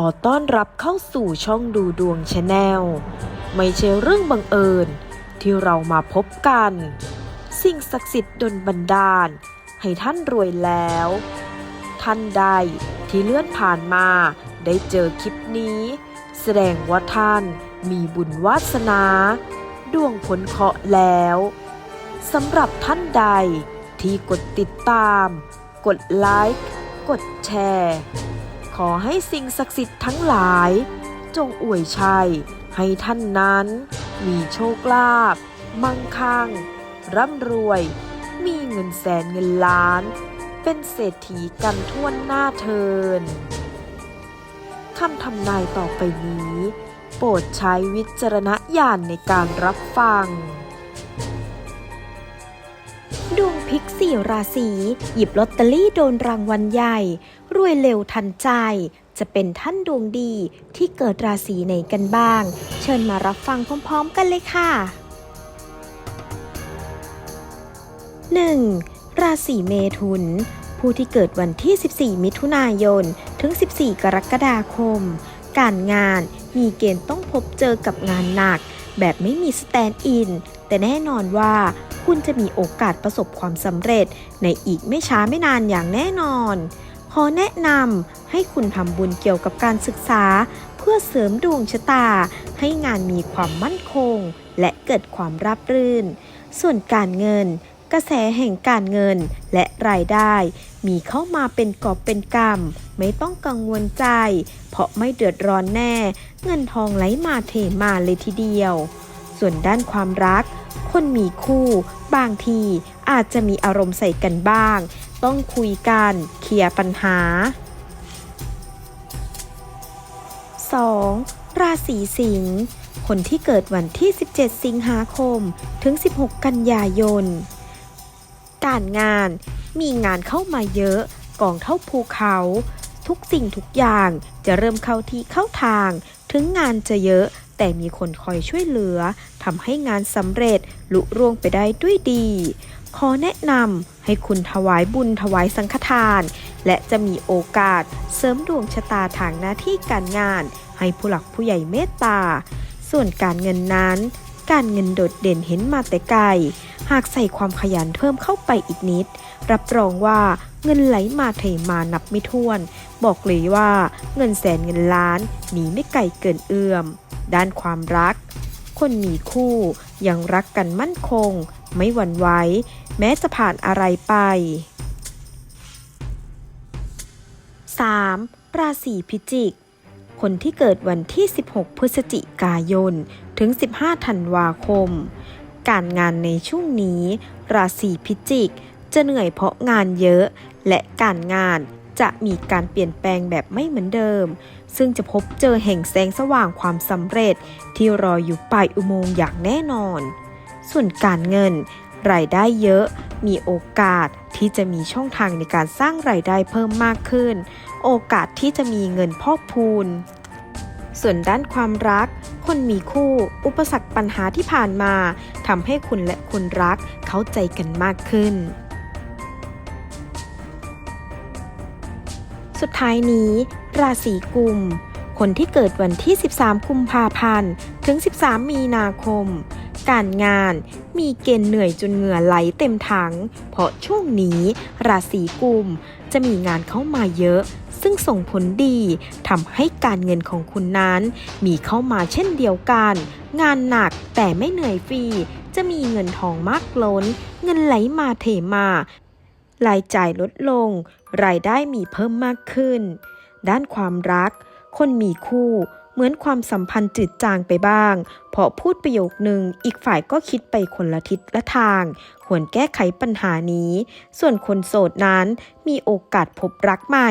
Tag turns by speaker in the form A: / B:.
A: อต้อนรับเข้าสู่ช่องดูดวงชาแนลไม่ใช่เรื่องบังเอิญที่เรามาพบกัน สิ่งศักดิ์สิทธิ์ดลบันดาล ให้ท่านรวยแล้ว ท่านใดที่เลื่อนผ่านมาได้เจอคลิปนี้ แสดงว่าท่านมีบุญวาสนา ดวงผลเคาะแล้วสำหรับท่านใดที่กดติดตาม กดไลค์ กดแชร์ ขอให้สิ่งศักดิ์สิทธิ์ทั้งหลาย จงอวยชัย ให้ท่านนั้น มีโชคลาภมั่งคั่ง ร่ำรวย มีเงินแสนเงินล้าน เป็นเศรษฐีกันทั่วหน้าเทินคำทำนายต่อไปนี้ โปรดใช้วิจารณญาณในการรับฟัง
B: ดวงพลิกสี่ราศีหยิบลอตเตอรี่โดนรางวัลใหญ่ รวยเร็วทันใจ จะเป็นท่านดวงดีที่เกิดราศีไหนกันบ้าง เชิญมารับฟังพร้อมๆกันเลยค่ะ 1. ราศีเมถุน ผู้ที่เกิดวันที่ 14 มิถุนายน ถึง 14 กรกฎาคม การงานมีเกณฑ์ต้องพบเจอกับงานหนัก แบบไม่มีสแตนด์อิน แต่แน่นอนว่า คุณจะมีโอกาสประสบความสำเร็จ ในอีกไม่ช้าไม่นานอย่างแน่นอน ขอแนะนำให้คุณทำบุญเกี่ยวกับการศึกษา เพื่อเสริมดวงชะตา ให้งานมีความมั่นคง และเกิดความราบรื่น ส่วนการเงิน กระแสแห่งการเงินและรายได้ มีเข้ามาเป็นกอบเป็นกำไม่ต้องกังวลใจ เพราะไม่เดือดร้อนแน่ เงินทองไหลมาเทมาเลยทีเดียว ส่วนด้านความรัก คนมีคู่ บางทีอาจจะมีอารมณ์ใส่กันบ้าง ต้องคุยกันเคลียร์ปัญหา 2. ราศีสิงห์คนที่เกิดวันที่ 17 สิงหาคม ถึง 16 กันยายน การงาน มีงานเข้ามาเยอะ กองเท่าภูเขา ทุกสิ่งทุกอย่างจะเริ่มเข้าที่เข้าทาง ถึงงานจะเยอะ แต่มีคนคอยช่วยเหลือทำให้งานสำเร็จลุร่วงไปได้ด้วยดี ขอแนะนำให้คุณถวายบุญถวายสังฆทาน และจะมีโอกาสเสริมดวงชะตาทางหน้าที่การงาน ให้ผู้หลักผู้ใหญ่เมตตา ส่วนการเงินนั้น การเงินโดดเด่นเห็นมาแต่ไกลหากใส่ความขยันเพิ่มเข้าไปอีกนิด รับรองว่าเงินไหลมาเทมานับไม่ถ้วน บอกเลยว่าเงินแสนเงินล้านหนีไม่ไกลเกินเอื้อม ด้านความรัก คนมีคู่ยังรักกันมั่นคง ไม่หวั่นไหวแม้จะผ่านอะไรไป 3. ราศีพิจิก คนที่เกิดวันที่ 16 พฤศจิกายน ถึง 15 ธันวาคม การงานในช่วงนี้ ราศีพิจิก จะเหนื่อยเพราะงานเยอะ และการงาน จะมีการเปลี่ยนแปลงแบบไม่เหมือนเดิม ซึ่งจะพบเจอแห่งแสงสว่างความสำเร็จที่รออยู่ปลายอุโมงค์อย่างแน่นอน ส่วนการเงิน รายได้เยอะ มีโอกาสที่จะมีช่องทางในการสร้างรายได้เพิ่มมากขึ้น โอกาสที่จะมีเงินพอกพูน ส่วนด้านความรัก คนมีคู่ อุปสรรคปัญหาที่ผ่านมาทำให้คุณและคนรักเข้าใจกันมากขึ้น สุดท้ายนี้ ราศีกุม คนที่เกิดวันที่ 13 กุมภาพันธ์ ถึง 13 มีนาคม การงานมีเกณฑ์เหนื่อยจนเหงื่อไหลเต็มถัง เพราะช่วงนี้ ราศีกุมจะมีงานเข้ามาเยอะ ซึ่งส่งผลดีทำให้การเงินของคุณนั้น มีเข้ามาเช่นเดียวกัน งานหนักแต่ไม่เหนื่อยฟรีจะมีเงินทองมากล้น เงินไหลมาเทมา รายจ่ายลดลง รายได้มีเพิ่มมากขึ้น ด้านความรัก คนมีคู่เหมือนความสัมพันธ์จืดจางไปบ้าง เพราะพูดประโยคนึงอีกฝ่ายก็คิดไปคนละทิศละทาง ควรแก้ไขปัญหานี้ ส่วนคนโสดนั้นมีโอกาสพบรักใหม่